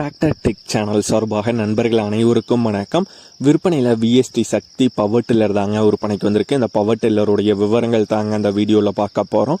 Tractor tech channel சார்பாக நண்பர்கள் அனைவருக்கும் வணக்கம். விற்பனையில் விஎஸ்டி சக்தி பவர் டில்லர் தாங்க விற்பனைக்கு வந்திருக்கு. இந்த பவர் டில்லருடைய விவரங்கள் தாங்க அந்த வீடியோவில் பார்க்க போகிறோம்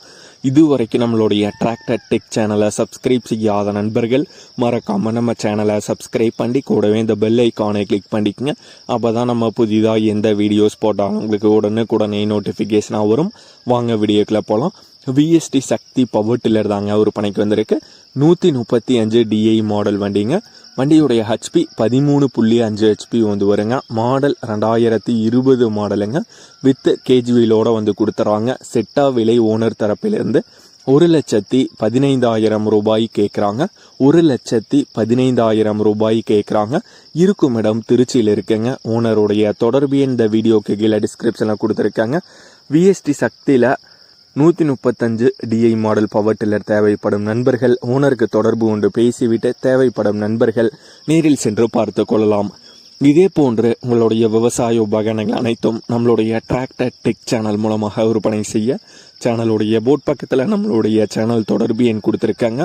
இதுவரைக்கும் நம்மளுடைய டிராக்டர் டெக் சேனலை சப்ஸ்கிரைப் செய்யாத நண்பர்கள் மறக்காமல் நம்ம சேனலை சப்ஸ்கிரைப் பண்ணி கூடவே இந்த பெல் ஐக்கானை கிளிக் பண்ணிக்கங்க. அப்போ தான் நம்ம புதிதாக எந்த வீடியோஸ் போட்டாலும் உங்களுக்கு உடனுக்குடனே நோட்டிஃபிகேஷனாக வரும். வாங்க வீடியோக்குள்ளே போகலாம் விஎஸ்டி சக்தி பவர் டில்லர் தாங்க விற்பனைக்கு வந்திருக்கு. நூற்றி முப்பத்தி அஞ்சு டிஐ மாடல் வண்டிங்க. வண்டியுடைய ஹெச்பி பதிமூணு புள்ளி அஞ்சு ஹெச்பி வந்து வருங்க. மாடல் ரெண்டாயிரத்தி இருபது மாடலுங்க வித் கேஜ்வீலோட வந்து கொடுத்துறாங்க. செட்டா விலை ஓனர் தரப்பிலிருந்து ஒரு லட்சத்தி பதினைந்தாயிரம் ரூபாய் கேட்குறாங்க ஒரு லட்சத்தி பதினைந்தாயிரம் ரூபாய் கேட்குறாங்க இருக்கும் இடம் திருச்சியில் இருக்குங்க. ஓனருடைய தொடர்பு இந்த வீடியோக்கு கீழே டிஸ்கிரிப்ஷனில் கொடுத்துருக்காங்க. விஎஸ்டி சக்தியில் நூற்றி முப்பத்தஞ்சு டிஐ மாடல் பவர் டில்லர் தேவைப்படும் நண்பர்கள் ஓனருக்கு தொடர்பு கொண்டு பேசிவிட்டு தேவைப்படும் நண்பர்கள் நேரில் சென்று பார்த்து கொள்ளலாம். இதே போன்று உங்களுடைய விவசாய உபகரணங்கள் அனைத்தும் நம்மளுடைய டிராக்டர் டெக் சேனல் மூலமாக விற்பனை செய்ய சேனலுடைய போட் பக்கத்தில் நம்மளுடைய சேனல் தொடர்பு எண் கொடுத்துருக்காங்க.